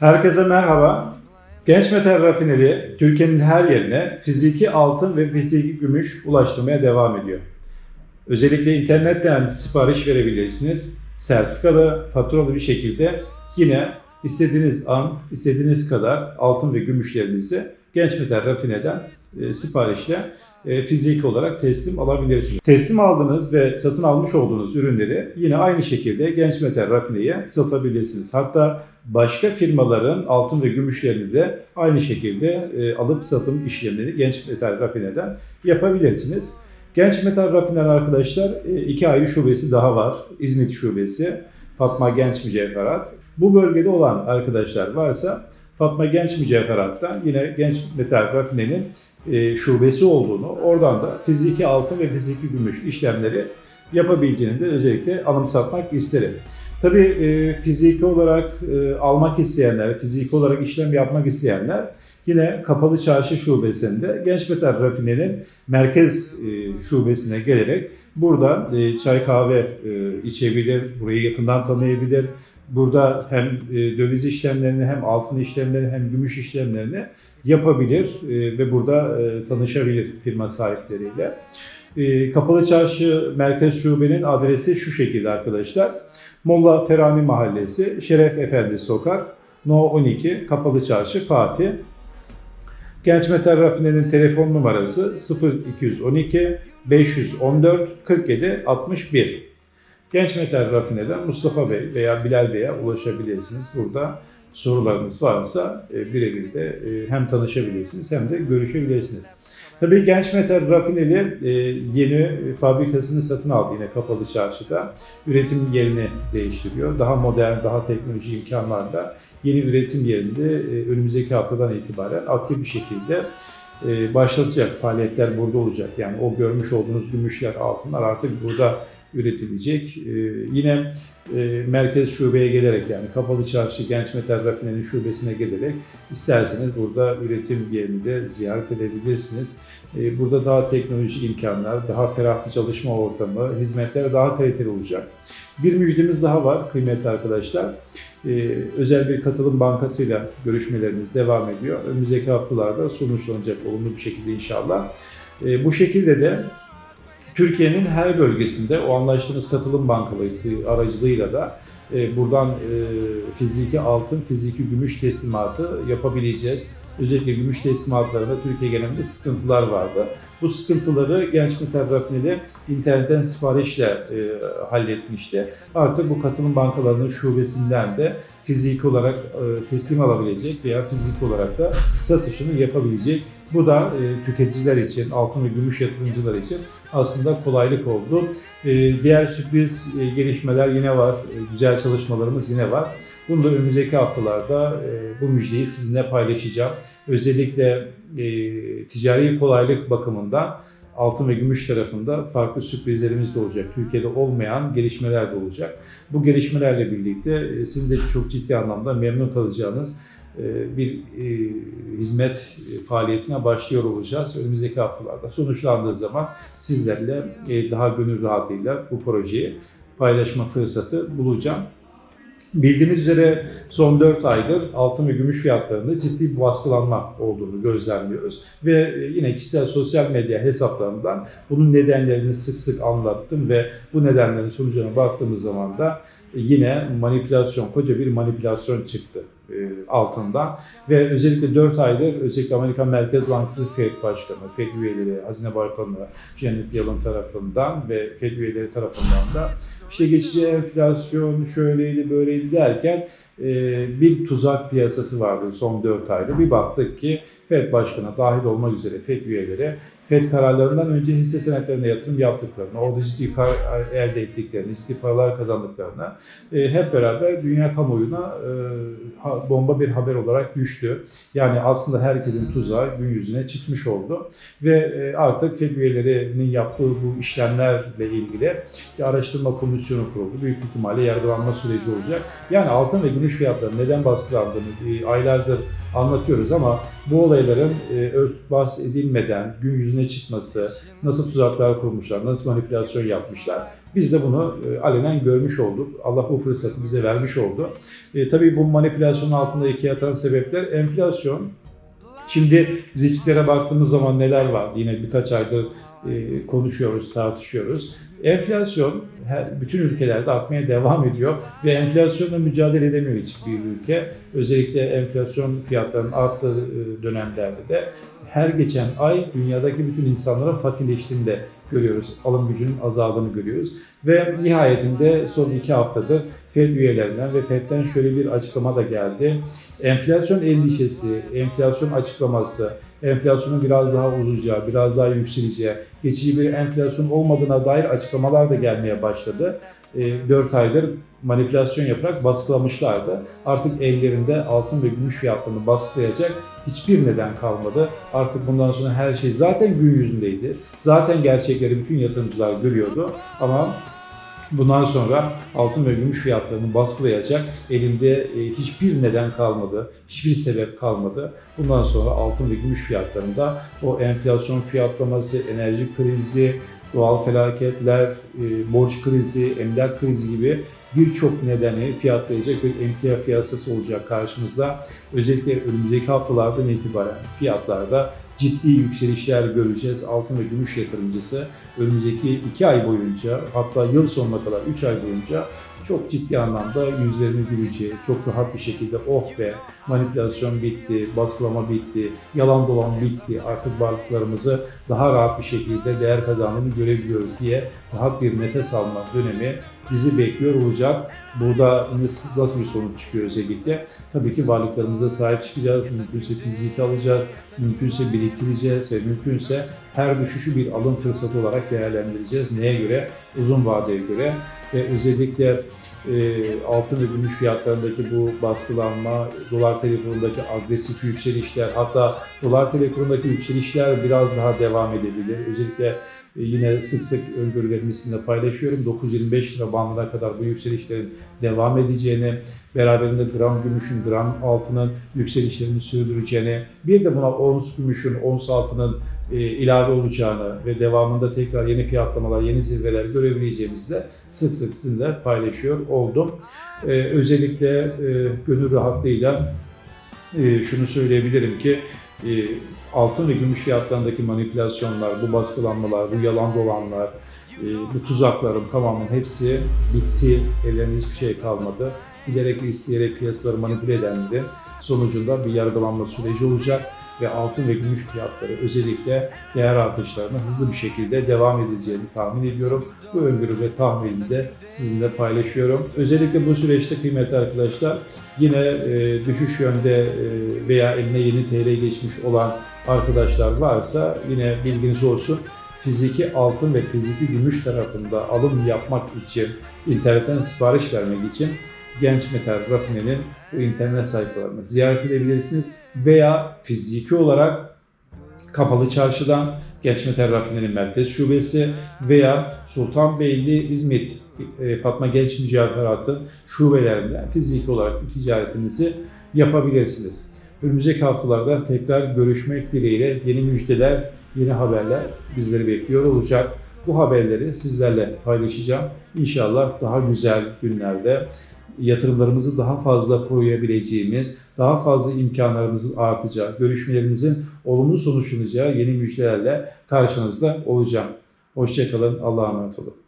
Herkese merhaba. Genç Metal Rafineri Türkiye'nin her yerine fiziki altın ve fiziki gümüş ulaştırmaya devam ediyor. Özellikle internetten sipariş verebilirsiniz. Sertifikalı, faturalı bir şekilde yine istediğiniz an, istediğiniz kadar altın ve gümüşlerinizi Genç Metal Rafiner'den e, siparişle e, fiziki olarak teslim alabilirsiniz. Teslim aldığınız ve satın almış olduğunuz ürünleri yine aynı şekilde Genç Metal Rafine'ye satabilirsiniz. Hatta başka firmaların altın ve gümüşlerini de aynı şekilde e, alıp satım işlemleri Genç Metal Rafine'den yapabilirsiniz. Genç Metal Rafiner arkadaşlar e, iki ayrı şubesi daha var. İzmit şubesi, Fatma Genç Mücevherat. Bu bölgede olan arkadaşlar varsa Fatma Genç Mücevherat'ta yine Genç Metal Rafine'nin şubesi olduğunu, oradan da fiziki altın ve fiziki gümüş işlemleri yapabildiğini de özellikle anımsatmak isterim. Tabii e, fiziki olarak e, almak isteyenler, fiziki olarak işlem yapmak isteyenler yine Kapalı Çarşı Şubesi'nde Genç Metal Rafine'nin merkez e, şubesine gelerek burada e, çay kahve e, içebilir, burayı yakından tanıyabilir. Burada hem döviz işlemlerini hem altın işlemlerini hem gümüş işlemlerini yapabilir ve burada tanışabilir firma sahipleriyle. Kapalı Çarşı Merkez Şube'nin adresi şu şekilde arkadaşlar. Molla Ferami Mahallesi, Şeref Efendi Sokak, No 12, Kapalı Çarşı, Fatih. Genç Metal Rafiner'in telefon numarası 0212 514 47 61. Genç Metal Rafiner'den Mustafa Bey veya Bilal Bey'e ulaşabilirsiniz. Burada sorularınız varsa e, birebir de e, hem tanışabilirsiniz hem de görüşebilirsiniz. Tabii Genç Metal Rafineri e, yeni fabrikasını satın aldı yine kapalı çarşıda. Üretim yerini değiştiriyor. Daha modern, daha teknoloji imkanlarla yeni üretim yerinde e, önümüzdeki haftadan itibaren aktif bir şekilde e, başlatacak. Faaliyetler burada olacak. Yani o görmüş olduğunuz gümüşler, altınlar artık burada üretilecek. E, yine e, merkez şubeye gelerek yani Kapalı Çarşı Genç Metal Rafinerinin şubesine gelerek isterseniz burada üretim yerini de ziyaret edebilirsiniz. E, burada daha teknolojik imkanlar, daha ferah bir çalışma ortamı, hizmetler daha kaliteli olacak. Bir müjdemiz daha var kıymetli arkadaşlar. E, özel bir katılım bankasıyla görüşmelerimiz devam ediyor. Önümüzdeki haftalarda sonuçlanacak olumlu bir şekilde inşallah. E, bu şekilde de Türkiye'nin her bölgesinde o anlaştığımız katılım bankaları aracılığıyla da e, buradan e, fiziki altın, fiziki gümüş teslimatı yapabileceğiz. Özellikle gümüş teslimatlarında Türkiye genelinde sıkıntılar vardı. Bu sıkıntıları Genç Metal Rafineri internetten siparişle e, halletmişti. Artık bu katılım bankalarının şubesinden de fiziki olarak e, teslim alabilecek veya fiziki olarak da satışını yapabilecek. Bu da e, tüketiciler için, altın ve gümüş yatırımcılar için aslında kolaylık oldu. E, diğer sürpriz gelişmeler yine var, güzel çalışmalarımız yine var. Bunu da önümüzdeki haftalarda bu müjdeyi sizinle paylaşacağım. Özellikle e, ticari kolaylık bakımından altın ve gümüş tarafında farklı sürprizlerimiz de olacak. Türkiye'de olmayan gelişmeler de olacak. Bu gelişmelerle birlikte e, sizin de çok ciddi anlamda memnun kalacağınız e, bir e, hizmet faaliyetine başlıyor olacağız. Önümüzdeki haftalarda sonuçlandığı zaman sizlerle daha gönül rahatlığıyla bu projeyi paylaşma fırsatı bulacağım. Bildiğiniz üzere son 4 aydır altın ve gümüş fiyatlarında ciddi bir baskılanma olduğunu gözlemliyoruz. Ve yine kişisel sosyal medya hesaplarından bunun nedenlerini sık sık anlattım ve bu nedenlerin sonucuna baktığımız zaman da yine manipülasyon, koca bir manipülasyon çıktı e, altından ve özellikle 4 aydır özellikle Amerikan Merkez Bankası Fed Başkanı, Fed üyeleri, Hazine Bakanı Janet Yellen tarafından ve Fed üyeleri tarafından da işte geçici enflasyon şöyleydi böyleydi derken bir tuzak piyasası vardı son 4 ayda. Bir baktık ki Fed Başkanı dahil olmak üzere Fed üyeleri Fed kararlarından önce hisse senetlerine yatırım yaptıklarını, orada ciddi elde ettiklerini, ciddi paralar kazandıklarını e, hep beraber dünya kamuoyuna e, bomba bir haber olarak düştü. Yani aslında herkesin tuzağı gün yüzüne çıkmış oldu ve e, artık Fed üyelerinin yaptığı bu işlemlerle ilgili bir araştırma komisyonu kuruldu. Büyük ihtimalle yargılanma süreci olacak. Yani altın ve gümüş fiyatlarının neden baskılandığını e, aylardır anlatıyoruz ama bu olayların e, örtbas edilmeden gün yüzüne çıkması, nasıl tuzaklar kurmuşlar, nasıl manipülasyon yapmışlar. Biz de bunu e, alenen görmüş olduk. Allah bu fırsatı bize vermiş oldu. E, tabii bu manipülasyonun altında iki yatan sebepler enflasyon. Şimdi risklere baktığımız zaman neler var? Yine birkaç aydır e, konuşuyoruz, tartışıyoruz. Enflasyon her, bütün ülkelerde artmaya devam ediyor ve enflasyonla mücadele edemiyor hiçbir ülke. Özellikle enflasyon fiyatlarının arttığı e, dönemlerde de her geçen ay dünyadaki bütün insanların fakirleştiğini de görüyoruz. Alım gücünün azaldığını görüyoruz. Ve nihayetinde son iki haftadır FED üyelerinden ve FED'den şöyle bir açıklama da geldi. Enflasyon endişesi, enflasyon açıklaması, enflasyonun biraz daha uzacağı, biraz daha yükseleceği, geçici bir enflasyon olmadığına dair açıklamalar da gelmeye başladı. 4 aydır manipülasyon yaparak baskılamışlardı. Artık ellerinde altın ve gümüş fiyatlarını baskılayacak hiçbir neden kalmadı. Artık bundan sonra her şey zaten gün yüzündeydi. Zaten gerçekleri bütün yatırımcılar görüyordu ama Bundan sonra altın ve gümüş fiyatlarını baskılayacak elinde e, hiçbir neden kalmadı, hiçbir sebep kalmadı. Bundan sonra altın ve gümüş fiyatlarında o enflasyon fiyatlaması, enerji krizi, doğal felaketler, e, borç krizi, emlak krizi gibi birçok nedeni fiyatlayacak bir emtia piyasası olacak karşımızda. Özellikle önümüzdeki haftalardan itibaren fiyatlarda ciddi yükselişler göreceğiz. Altın ve gümüş yatırımcısı önümüzdeki 2 ay boyunca hatta yıl sonuna kadar 3 ay boyunca çok ciddi anlamda yüzlerini güleceği, çok rahat bir şekilde oh be manipülasyon bitti, baskılama bitti, yalan dolan bitti, artık varlıklarımızı daha rahat bir şekilde değer kazandığını görebiliyoruz diye rahat bir nefes alma dönemi bizi bekliyor olacak. Burada nasıl, bir sonuç çıkıyor özellikle? Tabii ki varlıklarımıza sahip çıkacağız, mümkünse fiziki alacağız, mümkünse biriktireceğiz ve mümkünse her düşüşü bir alım fırsatı olarak değerlendireceğiz. Neye göre? Uzun vadeye göre ve özellikle e, altın ve gümüş fiyatlarındaki bu baskılanma, dolar TL kurundaki agresif yükselişler, hatta dolar TL kurundaki yükselişler biraz daha devam edebilir. Özellikle e, yine sık sık öngörülerimi sizinle paylaşıyorum. 925 lira bandına kadar bu yükselişlerin devam edeceğini, beraberinde gram gümüşün, gram altının yükselişlerini sürdüreceğini, bir de buna ons gümüşün, ons altının e, ilave olacağını ve devamında tekrar yeni fiyatlamalar, yeni zirveler görebileceğimizi de sık sık sizinle paylaşıyor oldum. E, özellikle e, gönül rahatlığıyla şunu söyleyebilirim ki altın ve gümüş fiyatlarındaki manipülasyonlar, bu baskılanmalar, bu yalan dolanlar, bu tuzakların tamamen hepsi bitti. Ellerinde hiçbir şey kalmadı. Bilerek ve isteyerek piyasaları manipüle edenlerin sonucunda bir yargılanma süreci olacak ve altın ve gümüş fiyatları özellikle değer artışlarına hızlı bir şekilde devam edeceğini tahmin ediyorum. Bu öngörü ve tahminimi de sizinle paylaşıyorum. Özellikle bu süreçte kıymetli arkadaşlar yine e, düşüş yönde e, veya eline yeni TL geçmiş olan arkadaşlar varsa yine bilginiz olsun fiziki altın ve fiziki gümüş tarafında alım yapmak için, internetten sipariş vermek için Genç Metal Rafine'nin bu internet sayfalarını ziyaret edebilirsiniz veya fiziki olarak Kapalı Çarşı'dan Genç Metal Rafine'nin merkez şubesi veya Sultanbeyli İzmit e, Fatma Genç Mücevheratı şubelerinden fiziki olarak bu ticaretinizi yapabilirsiniz. Önümüzdeki haftalarda tekrar görüşmek dileğiyle yeni müjdeler, yeni haberler bizleri bekliyor olacak. Bu haberleri sizlerle paylaşacağım. İnşallah daha güzel günlerde yatırımlarımızı daha fazla koruyabileceğimiz, daha fazla imkanlarımızın artacağı, görüşmelerimizin olumlu sonuçlanacağı yeni müjdelerle karşınızda olacağım. Hoşçakalın, Allah'a emanet olun.